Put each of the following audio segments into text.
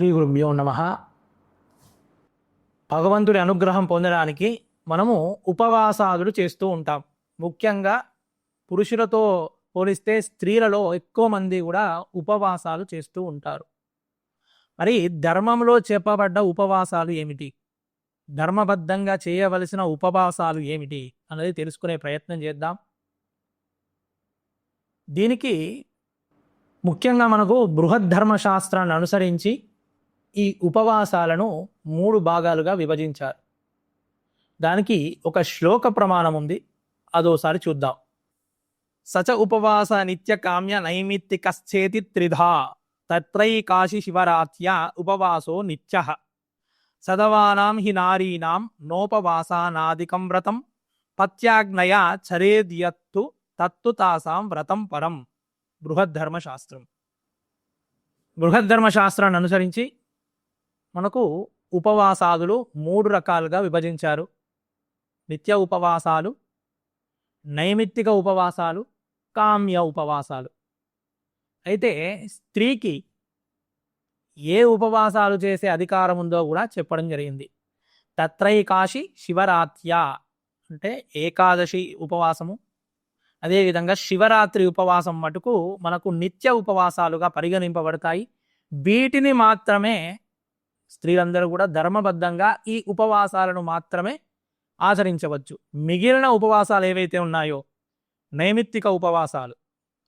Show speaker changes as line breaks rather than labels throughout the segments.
శ్రీ గురుభ్యో నమ. భగవంతుడి అనుగ్రహం పొందడానికి మనము ఉపవాసాదులు చేస్తూ ఉంటాం. ముఖ్యంగా పురుషులతో పోలిస్తే స్త్రీలలో ఎక్కువ మంది కూడా ఉపవాసాలు చేస్తూ ఉంటారు. మరి ధర్మంలో చెప్పబడ్డ ఉపవాసాలు ఏమిటి? ధర్మబద్ధంగా చేయవలసిన ఉపవాసాలు ఏమిటి? అన్నది తెలుసుకునే ప్రయత్నం చేద్దాం. దీనికి ముఖ్యంగా మనకు బృహద్ధర్మ శాస్త్రాన్ని అనుసరించి ఈ ఉపవాసాలను మూడు భాగాలుగా విభజించారు. దానికి ఒక శ్లోక ప్రమాణం ఉంది. అదోసారి చూద్దాం. సచ ఉపవాస నిత్య కామ్య నైమిత్తికశ్చేతి త్రిధా తత్రైకాశి శివరాత్య ఉపవాసో నిత్య. సదవానాం హి నారీణాం నోపవాసానాదికం వ్రతం పత్యాగ్నయ చరేద్యత్తు తత్తు తాసాం వ్రతం పరం. బృహద్ధర్మశాస్త్రం. బృహద్ధర్మశాస్త్రాన్ని అనుసరించి మనకు ఉపవాసాదులు మూడు రకాలుగా విభజించారు. నిత్య ఉపవాసాలు నైమిత్తిక ఉపవాసాలు కామ్య ఉపవాసాలు. అయితే స్త్రీకి ఏ ఉపవాసాలు చేసే అధికారం ఉందో కూడా చెప్పడం జరిగింది. తత్రైకాశి శివరాత్య అంటే ఏకాదశి ఉపవాసము. అదేవిధంగా శివరాత్రి ఉపవాసం మటుకు మనకు నిత్య ఉపవాసాలుగా పరిగణింపబడతాయి. వీటిని మాత్రమే స్త్రీలందరూ కూడా ధర్మబద్ధంగా ఈ ఉపవాసాలను మాత్రమే ఆచరించవచ్చు. మిగిలిన ఉపవాసాలు ఏవైతే ఉన్నాయో నైమిత్తిక ఉపవాసాలు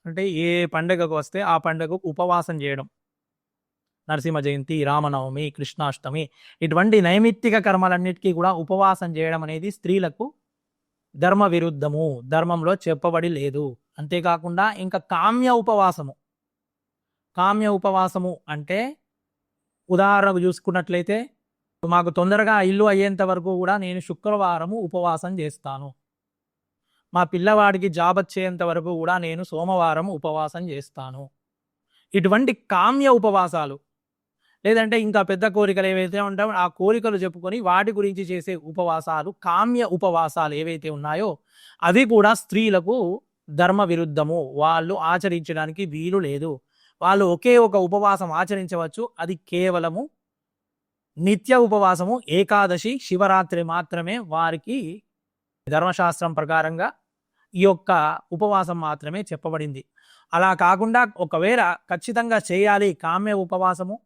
అంటే ఏ పండగకు వస్తే ఆ పండగకు ఉపవాసం చేయడం నరసింహ జయంతి రామనవమి కృష్ణాష్టమి ఇటువంటి నైమిత్తిక కర్మలన్నిటికీ కూడా ఉపవాసం చేయడం అనేది స్త్రీలకు ధర్మ విరుద్ధము ధర్మంలో చెప్పబడి లేదు. అంతేకాకుండా ఇంకా కామ్య ఉపవాసము. కామ్య ఉపవాసము అంటే ఉదాహరణకు చూసుకున్నట్లయితే మాకు తొందరగా ఇల్లు అయ్యేంత వరకు కూడా నేను శుక్రవారము ఉపవాసం చేస్తాను. మా పిల్లవాడికి జాబ్ వచ్చేంత వరకు కూడా నేను సోమవారం ఉపవాసం చేస్తాను. ఇటువంటి కామ్య ఉపవాసాలు లేదంటే ఇంకా పెద్ద కోరికలు ఏవైతే ఉంటాయో ఆ కోరికలు చెప్పుకొని వాటి గురించి చేసే ఉపవాసాలు కామ్య ఉపవాసాలు ఏవైతే ఉన్నాయో అవి కూడా స్త్రీలకు ధర్మ విరుద్ధము వాళ్ళు ఆచరించడానికి వీలు లేదు. వాళ్ళు ఒకే ఒక ఉపవాసం ఆచరించవచ్చు. అది కేవలము నిత్య ఉపవాసము ఏకాదశి శివరాత్రి మాత్రమే వారికి ధర్మశాస్త్రం ప్రకారంగా ఈ యొక్క ఉపవాసం మాత్రమే చెప్పబడింది. అలా కాకుండా ఒకవేళ ఖచ్చితంగా చేయాలి కామ్య ఉపవాసము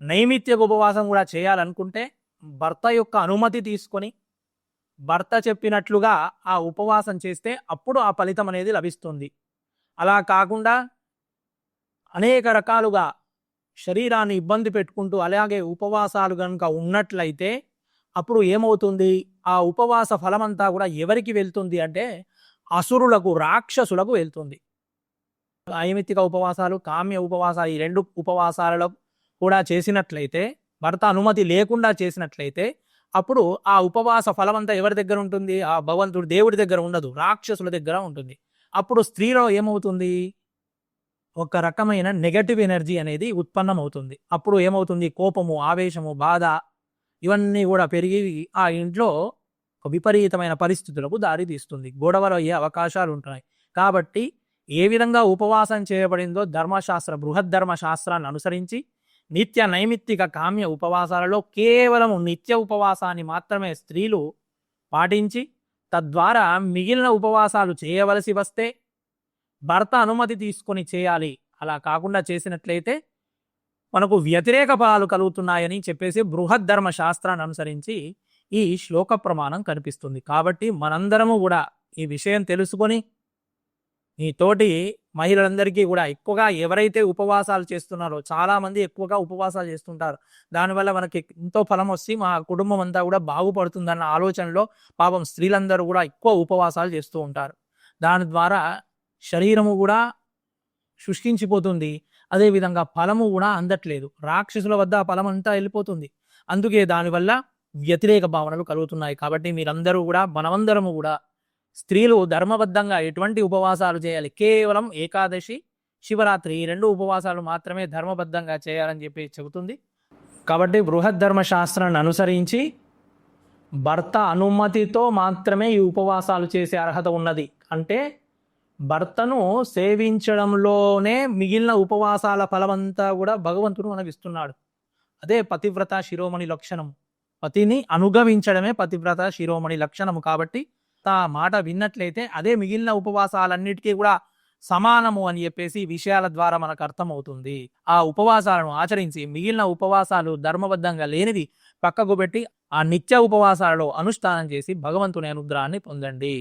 నైమిత్య ఉపవాసం కూడా చేయాలనుకుంటే భర్త యొక్క అనుమతి తీసుకొని భర్త చెప్పినట్లుగా ఆ ఉపవాసం చేస్తే అప్పుడు ఆ ఫలితం అనేది లభిస్తుంది. అలా కాకుండా అనేక రకాలుగా శరీరాన్ని ఇబ్బంది పెట్టుకుంటూ అలాగే ఉపవాసాలు కనుక ఉన్నట్లయితే అప్పుడు ఏమవుతుంది? ఆ ఉపవాస ఫలమంతా కూడా ఎవరికి వెళ్తుంది అంటే అసురులకు రాక్షసులకు వెళ్తుంది. నైమిత్తిక ఉపవాసాలు కామ్య ఉపవాసాలు ఈ రెండు ఉపవాసాలలో కూడా చేసినట్లయితే భర్త అనుమతి లేకుండా చేసినట్లయితే అప్పుడు ఆ ఉపవాస ఫలమంతా ఎవరి దగ్గర ఉంటుంది? ఆ భగవంతుడు దేవుడి దగ్గర ఉండదు రాక్షసుల దగ్గర ఉంటుంది. అప్పుడు స్త్రీలో ఏమవుతుంది? ఒక రకమైన నెగటివ్ ఎనర్జీ అనేది ఉత్పన్నమవుతుంది. అప్పుడు ఏమవుతుంది? కోపము ఆవేశము బాధ ఇవన్నీ కూడా పెరిగి ఆ ఇంట్లో ఒక విపరీతమైన పరిస్థితులకు దారి తీస్తుంది గొడవలు అయ్యే అవకాశాలు ఉంటున్నాయి. కాబట్టి ఏ విధంగా ఉపవాసం చేయబడిందో ధర్మశాస్త్ర బృహద్ధర్మ శాస్త్రాన్ని అనుసరించి నిత్య నైమిత్తిక కామ్య ఉపవాసాలలో కేవలం నిత్య ఉపవాసాన్ని మాత్రమే స్త్రీలు పాటించి తద్వారా మిగిలిన ఉపవాసాలు చేయవలసి వస్తే భర్త అనుమతి తీసుకొని చేయాలి. అలా కాకుండా చేసినట్లయితే మనకు వ్యతిరేక ఫలాలు కలుగుతున్నాయని చెప్పేసి బృహద్ధర్మ శాస్త్రాన్ని అనుసరించి ఈ శ్లోక ప్రమాణం కనిపిస్తుంది. కాబట్టి మనందరము కూడా ఈ విషయం తెలుసుకొని ఈ తోటి మహిళలందరికీ కూడా ఎక్కువగా ఎవరైతే ఉపవాసాలు చేస్తున్నారో చాలామంది ఎక్కువగా ఉపవాసాలు చేస్తుంటారు. దానివల్ల మనకి ఎంతో ఫలం వస్తే మా కుటుంబం అంతా కూడా బాగుపడుతుందన్న ఆలోచనలో పాపం స్త్రీలందరూ కూడా ఎక్కువ ఉపవాసాలు చేస్తూ ఉంటారు. దాని ద్వారా శరీరము కూడా శుష్కించిపోతుంది. అదేవిధంగా ఫలము కూడా అందట్లేదు. రాక్షసుల వద్ద ఆ ఫలం అంతా వెళ్ళిపోతుంది. అందుకే దానివల్ల వ్యతిరేక భావనలు కలుగుతున్నాయి. కాబట్టి మీరందరూ కూడా మనమందరము కూడా స్త్రీలు ధర్మబద్ధంగా ఎటువంటి ఉపవాసాలు చేయాలి. కేవలం ఏకాదశి శివరాత్రి ఈ రెండు ఉపవాసాలు మాత్రమే ధర్మబద్ధంగా చేయాలని చెప్పి చెబుతుంది. కాబట్టి బృహద్ధర్మ శాస్త్రాన్ని అనుసరించి భర్త అనుమతితో మాత్రమే ఈ ఉపవాసాలు చేసే అర్హత ఉన్నది. అంటే భర్తను సేవించడంలోనే మిగిలిన ఉపవాసాల ఫలమంతా కూడా భగవంతుడు మనకు ఇస్తున్నాడు అదే పతివ్రత శిరోమణి లక్షణం. పతిని అనుగమించడమే పతివ్రత శిరోమణి లక్షణము కాబట్టి ఆ మాట విన్నట్లయితే అదే మిగిలిన ఉపవాసాలన్నిటికీ కూడా సమానము అని చెప్పేసి విషయాల ద్వారా మనకు అర్థమవుతుంది. ఆ ఉపవాసాలను ఆచరించి మిగిలిన ఉపవాసాలు ధర్మబద్ధంగా లేనిది పక్కకు పెట్టి ఆ నిత్య ఉపవాసాలలో అనుష్ఠానం చేసి భగవంతుని అనుగ్రహాన్ని పొందండి.